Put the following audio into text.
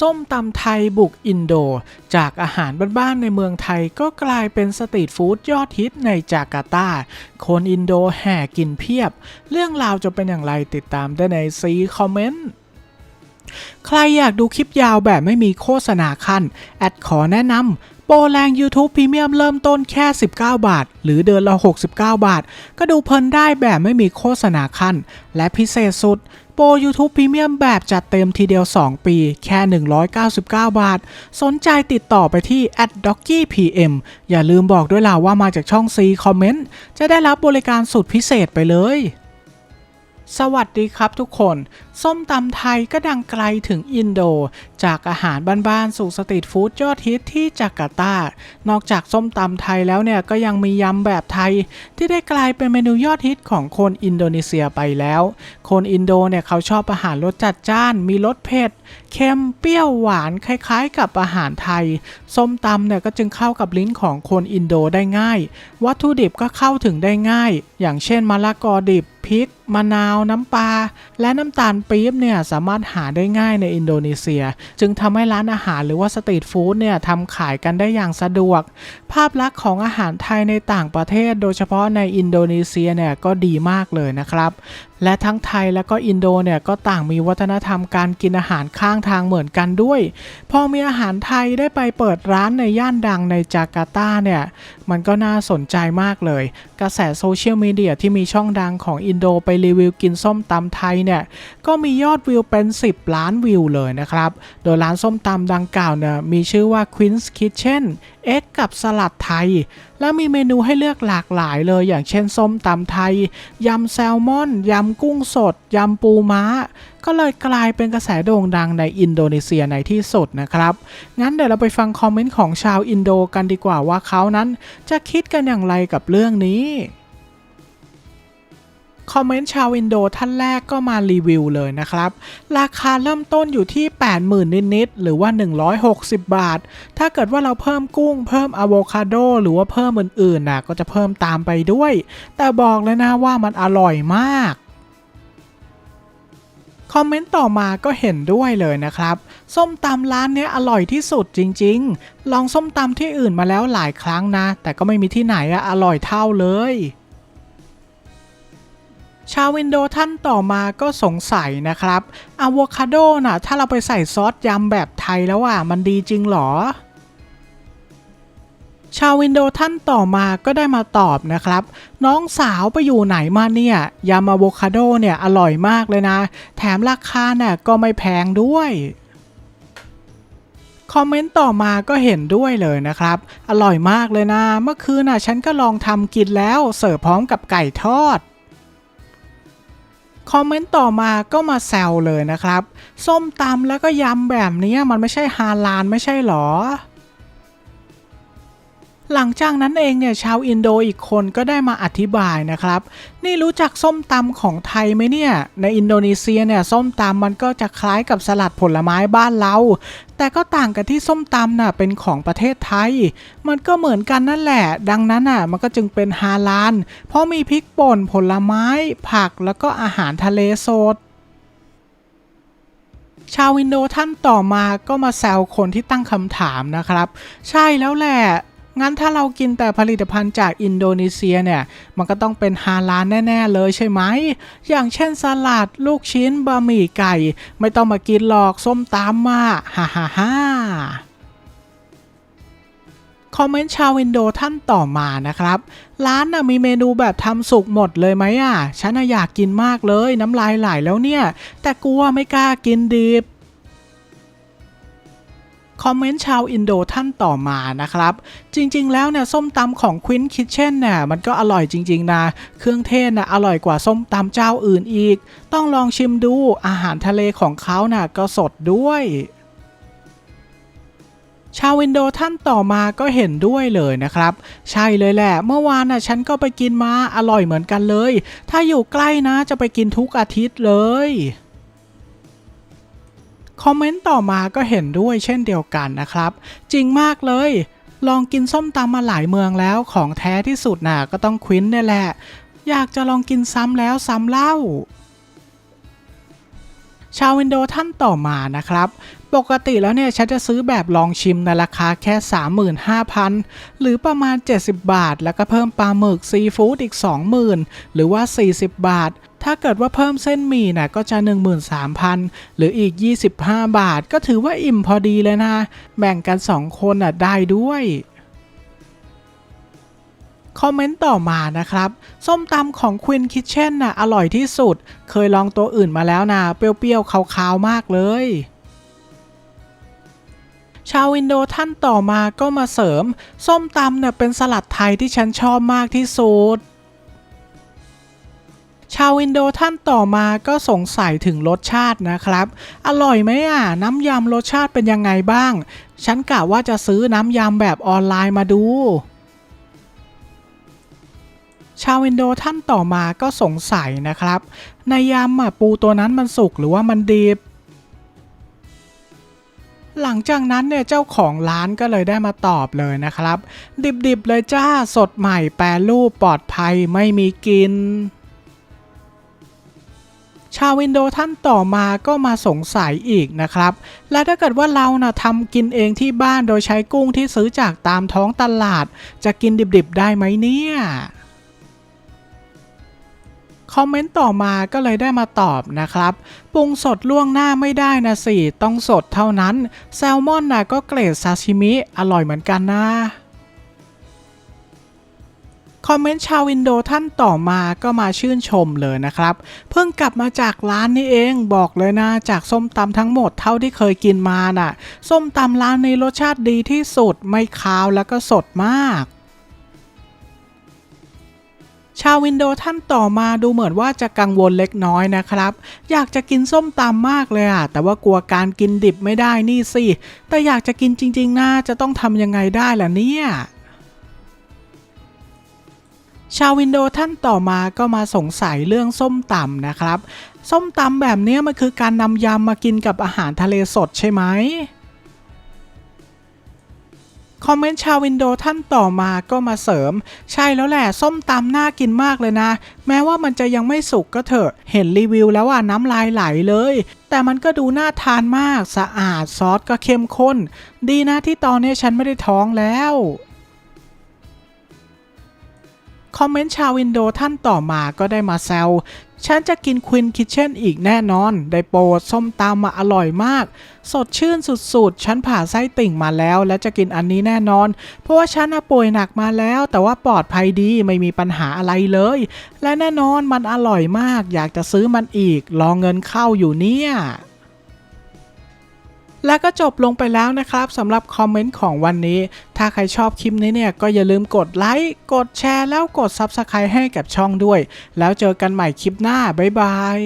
ส้มตำไทยบุกอินโด จากอาหารบ้านๆในเมืองไทยก็กลายเป็นสตรีทฟู้ดยอดฮิตในจาการ์ตา คนอินโดแห่กินเพียบ เรื่องราวจะเป็นอย่างไรติดตามได้ในซีคอมเมนต์ใครอยากดูคลิปยาวแบบไม่มีโฆษณาขั้น แอดขอแนะนำโปรแรง YouTube Premium เริ่มต้นแค่ 19 บาท หรือเดือนละ 69 บาท ก็ดูเพลินได้แบบไม่มีโฆษณาขั้น และพิเศษสุด โปร YouTube Premium แบบจัดเต็มทีเดียว 2 ปี แค่ 199 บาท สนใจติดต่อไปที่ d o c k y PM อย่าลืมบอกด้วยล่ะว่ามาจากช่อง C Comment จะได้รับบริการสุดพิเศษไปเลย สวัสดีครับทุกคน ส้มตำไทยก็ดังไกลถึงอินโด จากอาหารบ้านๆสู่สตรีทฟู้ดยอดฮิตที่จาการ์ตา นอกจากส้มตำไทยแล้วเนี่ยก็ยังมียำแบบไทย ที่ได้กลายเป็นเมนูยอดฮิตของคนอินโดนีเซียไปแล้ว คนอินโดเนี่ยเขาชอบอาหารรสจัดจ้าน มีรสเผ็ดเค็มเปรี้ยวหวานคล้ายๆ กับอาหารไทย ส้มตำเนี่ยก็จึงเข้ากับลิ้นของคนอินโดได้ง่าย วัตถุดิบก็เข้าถึงได้ง่าย อย่างเช่นมะละกอดิบ พริก มะนาว น้ำปลา และน้ำตาลปี๊บเนี่ยสามารถหาได้ง่ายในอินโดนีเซีย จึงทำให้ร้านอาหารหรือว่าสตรีทฟู้ดเนี่ยทำขายกันได้อย่างสะดวก ภาพลักษณ์ของอาหารไทยในต่างประเทศ โดยเฉพาะในอินโดนีเซียเนี่ยก็ดีมากเลยนะครับและทั้งไทยและก็อินโดเนี่ยก็ต่างมีวัฒนธรรมการกินอาหารข้างทางเหมือนกันด้วย พอมีอาหารไทยได้ไปเปิดร้านในย่านดังในจาการ์ตาเนี่ยมันก็น่าสนใจมากเลย กระแสโซเชียลมีเดียที่มีช่องดังของอินโดไปรีวิวกินส้มตำไทยเนี่ยก็มียอดวิวเป็น 10 ล้านวิวเลยนะครับ โดยร้านส้มตำดังกล่าวเนี่ยมีชื่อว่า Queen's Kitchen เอ็กกับสลัดไทย แล้วมีเมนูให้เลือกหลากหลายเลยอย่างเช่นส้มตำไทยยำแซลมอนยำำกุ้งสด ยำปูม้า ก็เลยกลายเป็นกระแสโด่งดังในอินโดนีเซียในที่สุดนะครับ งั้นเดี๋ยวเราไปฟังคอมเมนต์ของชาวอินโดกันดีกว่าว่าเขานั้น จะคิดกันอย่างไรกับเรื่องนี้คอมเมนต์ชาวอินโดท่านแรกก็มารีวิวเลยนะครับ ราคาเริ่มต้นอยู่ที่ 80,000 นิดๆ หรือว่า 160 บาท ถ้าเกิดว่าเราเพิ่มกุ้ง เพิ่มอะโวคาโด หรือว่าเพิ่มอื่นๆนะก็จะเพิ่มตามไปด้วย แต่บอกเลยนะว่ามันอร่อยมาก คอมเมนต์ต่อมาก็เห็นด้วยเลยนะครับ ส้มตำร้านเนี้ยอร่อยที่สุดจริง ๆ ลองส้มตำที่อื่นมาแล้วหลายครั้งนะ แต่ก็ไม่มีที่ไหนอะอร่อยเท่าเลยชาววินโดท่านต่อมาก็สงสัยนะครับอะโวคาโดน่ะถ้าเราไปใส่ซอสยำแบบไทยแล้วอะมันดีจริงหรอ ชาววินโดท่านต่อมาก็ได้มาตอบนะครับ น้องสาวไปอยู่ไหนมาเนี่ยยำอะโวคาโดเนี่ยอร่อยมากเลยนะ แถมราคาเนี่ยก็ไม่แพงด้วยคอมเมนต์ต่อมาก็เห็นด้วยเลยนะครับ อร่อยมากเลยนะ เมื่อคืนน่ะฉันก็ลองทำกินแล้วเสิร์ฟพร้อมกับไก่ทอด คอมเมนต์ต่อมาก็มาแซวเลยนะครับ ส้มตำแล้วก็ยำแบบนี้มันไม่ใช่ฮาลาลไม่ใช่หรอ หลังจากนั้นเองเนี่ยชาวอินโดอีกคนก็ได้มาอธิบายนะครับ นี่รู้จักส้มตำของไทยไหมเนี่ย ในอินโดนีเซียเนี่ยส้มตำมันก็จะคล้ายกับสลัดผลไม้บ้านเรา แต่ก็ต่างกันที่ส้มตำน่ะเป็นของประเทศไทย มันก็เหมือนกันนั่นแหละ ดังนั้นน่ะมันก็จึงเป็นฮาลาลเพราะมีพริกป่นผลไม้ ผักแล้วก็อาหารทะเลสดชาววินโดท่านต่อมาก็มาแซวคนที่ตั้งคำถามนะครับ ใช่แล้วแหละ งั้นถ้าเรากินแต่ผลิตภัณฑ์จากอินโดนีเซียเนี่ย มันก็ต้องเป็นฮาลาลแน่ ๆ เลยใช่ไหม อย่างเช่นสลัด ลูกชิ้น บะหมี่ไก่ ไม่ต้องมากินหรอกส้มตำมาฮ่าฮ่าฮ่าคอมเมนต์ชาววินโดท่านต่อมานะครับ ร้านน่ะมีเมนูแบบทำสุกหมดเลยไหมอะ ฉันอยากกินมากเลยน้ำลายไหลแล้วเนี่ย แต่กลัวไม่กล้ากินดิบ คอมเมนต์ชาวอินโดท่านต่อมานะครับ จริง ๆ แล้วเนี่ยส้มตำของ Queen Kitchen เนี่ยมันก็อร่อยจริง ๆ นะ เครื่องเทศน่ะอร่อยกว่าส้มตำเจ้าอื่นอีก ต้องลองชิมดูอาหารทะเลของเขาน่ะก็สดด้วยชาววินโดท่านต่อมาก็เห็นด้วยเลยนะครับ ใช่เลยแหละ เมื่อวานน่ะฉันก็ไปกินมาอร่อยเหมือนกันเลย ถ้าอยู่ใกล้นะจะไปกินทุกอาทิตย์เลย คอมเมนต์ต่อมาก็เห็นด้วยเช่นเดียวกันนะครับ จริงมากเลย ลองกินส้มตำมาหลายเมืองแล้วของแท้ที่สุดน่ะก็ต้องควินนี่แหละ อยากจะลองกินซ้ำแล้วซ้ำเล่า ชาววินโดท่านต่อมานะครับ ปกติแล้วเนี่ยฉันจะซื้อแบบลองชิมในราคาแค่ 35,000 หรือประมาณ 70 บาท แล้วก็เพิ่มปลาหมึกซีฟู้ดอีก 20,000 หรือว่า 40 บาท ถ้าเกิดว่าเพิ่มเส้นหมี่น่ะก็จะ 13,000 หรืออีก 25 บาท ก็ถือว่าอิ่มพอดีเลยนะ แบ่งกัน 2 คนน่ะได้ด้วยคอมเมนต์ต่อมานะครับ ส้มตำของ Queen Kitchen น่ะอร่อยที่สุด เคยลองตัวอื่นมาแล้วนะเปรี้ยวๆคาวๆมากเลย ชาววินโดท่านต่อมาก็มาเสริม ส้มตำเน่ยเป็นสลัดไทยที่ฉันชอบมากที่สุดาววินโดท่านต่อมาก็สงสัยถึงรสชาตินะครับ อร่อยไหมอะ น้ำยำรสชาติเป็นยังไงบ้าง ฉันกะว่าจะซื้อน้ำยำแบบออนไลน์มาดูชาววินโดท่านต่อมาก็สงสัยนะครับ ในยำอะปูตัวนั้นมันสุกหรือว่ามันดิบ หลังจากนั้นเนี่ยเจ้าของร้านก็เลยได้มาตอบเลยนะครับ ดิบๆเลยจ้าสดใหม่แปรรูปปลอดภัยไม่มีกลิน ชาววินโดว์ท่านต่อมาก็มาสงสัยอีกนะครับ และถ้าเกิดว่าเรานะ่ะทำกินเองที่บ้านโดยใช้กุ้งที่ซื้อจากตามท้องตลาด จะกินดิบๆได้ไหมเนี่ยคอมเมนต์ต่อมาก็เลยได้มาตอบนะครับ ปรุงสดล่วงหน้าไม่ได้นะสิ ต้องสดเท่านั้น แซลมอนน่ะก็เกรดซาชิมิ อร่อยเหมือนกันนะ คอมเมนต์ชาววินโดว์ท่านต่อมาก็มาชื่นชมเลยนะครับ เพิ่งกลับมาจากร้านนี้เองบอกเลยนะ จากส้มตำทั้งหมดเท่าที่เคยกินมาน่ะ ส้มตำร้านนี้รสชาติดีที่สุดไม่คาวแล้วก็สดมากชาววินโดว์ท่านต่อมาดูเหมือนว่าจะกังวลเล็กน้อยนะครับ อยากจะกินส้มตำมากเลยอะแต่ว่ากลัวการกินดิบไม่ได้นี่สิ แต่อยากจะกินจริงๆนะจะต้องทำยังไงได้ล่ะเนี่ย ชาววินโดว์ท่านต่อมาก็มาสงสัยเรื่องส้มตำนะครับ ส้มตำแบบนี้มันคือการนำยำมากินกับอาหารทะเลสดใช่ไหมคอมเมนต์ชาววินโดว์ท่านต่อมาก็มาเสริม ใช่แล้วแหละส้มตำน่ากินมากเลยนะ แม้ว่ามันจะยังไม่สุกก็เถอะ เห็นรีวิวแล้วอะน้ำลายไหลเลย แต่มันก็ดูน่าทานมาก สะอาดซอสก็เข้มข้น ดีนะที่ตอนนี้ฉันไม่ได้ท้องแล้ว คอมเมนต์ชาววินโดว์ท่านต่อมาก็ได้มาแซว ฉันจะกินควินคิทเช่นอีกแน่นอน ได้โปรดส้มตำมมาอร่อยมาก สดชื่นสุดๆ ฉันผ่าไส้ติ่งมาแล้ว และจะกินอันนี้แน่นอน เพราะว่าฉันป่วยหนักมาแล้ว แต่ว่าปลอดภัยดีไม่มีปัญหาอะไรเลย และแน่นอนมันอร่อยมาก อยากจะซื้อมันอีก รอเงินเข้าอยู่เนี่ย และก็จบลงไปแล้วนะครับสำหรับคอมเมนต์ของวันนี้ ถ้าใครชอบคลิปนี้เนี่ยก็อย่าลืมกดไลค์กดแชร์แล้วกด Subscribe ให้กับช่องด้วย แล้วเจอกันใหม่คลิปหน้าบ๊ายบาย